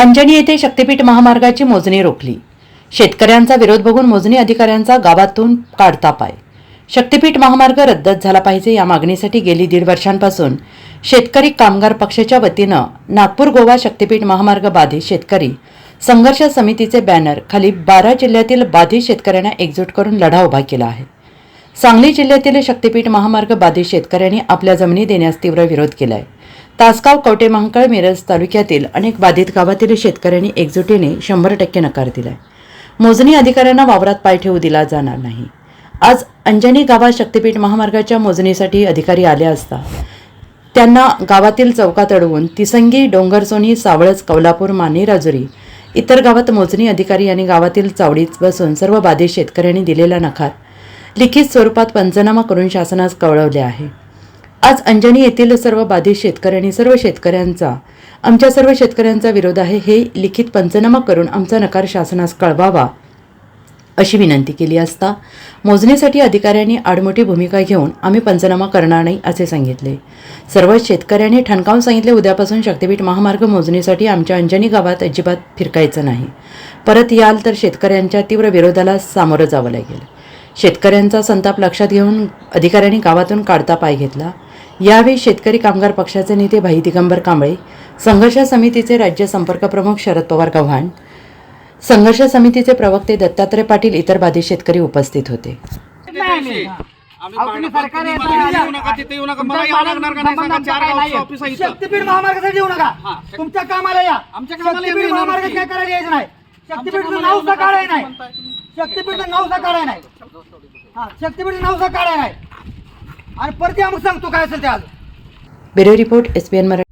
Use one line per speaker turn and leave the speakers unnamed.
अंजनी येथे शक्तीपीठ महामार्गाची मोजणी रोखली. शेतकऱ्यांचा विरोध बघून मोजणी अधिकाऱ्यांचा गावातून काढता पाय. शक्तीपीठ महामार्ग रद्दच झाला पाहिजे या मागणीसाठी गेली दीड वर्षांपासून शेतकरी कामगार पक्षाच्या वतीनं नागपूर गोवा शक्तीपीठ महामार्ग बाधित शेतकरी संघर्ष समितीचे बॅनर खाली बारा जिल्ह्यातील बाधित शेतकऱ्यांना एकजूट करून लढा उभा केला आहे. सांगली जिल्ह्यातील शक्तीपीठ महामार्ग बाधित शेतकऱ्यांनी आपल्या जमिनी देण्यास तीव्र विरोध केलाय. तासगाव कवटे महांकाळ मिरज तालुक्यातील अनेक बाधित गावातील शेतकऱ्यांनी एकजुटीने शंभर टक्के नकार दिलाय. मोजणी अधिकाऱ्यांना वावरात पाय ठेवू दिला जाणार नाही. आज अंजनी गावात शक्तीपीठ महामार्गाच्या मोजणीसाठी अधिकारी आले असता त्यांना गावातील चौकात अडवून तिसंगी डोंगरसोनी सावळज कौलापूर माने राजुरी इतर गावात मोजणी अधिकारी यांनी गावातील चावडीत बसून सर्व बाधित शेतकऱ्यांनी दिलेला नकार लिखित स्वरूपात पंचनामा करून शासनास कळवले आहे. आज अंजनी येथील सर्व बाधित शेतकऱ्यांनी सर्व शेतकऱ्यांचा आमच्या सर्व शेतकऱ्यांचा विरोध आहे हे लिखित पंचनामा करून आमचा नकार शासनास कळवावा अशी विनंती केली असता मोजणीसाठी अधिकाऱ्यांनी आडमोठी भूमिका घेऊन आम्ही पंचनामा करणार नाही असे सांगितले. सर्व शेतकऱ्यांनी ठणकावून सांगितले उद्यापासून शक्तीपीठ महामार्ग मोजणीसाठी आमच्या अंजनी गावात अजिबात फिरकायचं नाही. परत याल तर शेतकऱ्यांच्या तीव्र विरोधाला सामोरं जावं लागेल. शेतकऱ्यांचा संताप लक्षात घेऊन अधिकाऱ्यांनी गावातून काढता पाय घेतला. यावेळी शेतकरी कामगार पक्षाचे नेते भाई दिगंबर कांबळे संघर्ष समितीचे राज्य संपर्क प्रमुख शरद पवार गव्हाण संघर्ष समितीचे प्रवक्ते दत्तात्रय पाटील इतर बाधित शेतकरी उपस्थित होते.
शक्तीपीठ महामार्गासाठी येऊ नका.
शक्ती-
तुमच्या कामाला या.
आमच्या कामाला
शक्तीपीठ
येणार
महामार्ग
नाही.
काय करायला यायचं नाही.
आमच्या
शक्तीपीठचं
कामाला
नाव
येऊ नका
सकाळ नाही. शक्तीपीठचं नाव सकाळ नाही. हा शक्तीपीठचं नाव काय आहे. नाही आणि परत या मग सांगतो काय असेल ते आज
bureau report S P N Marathi.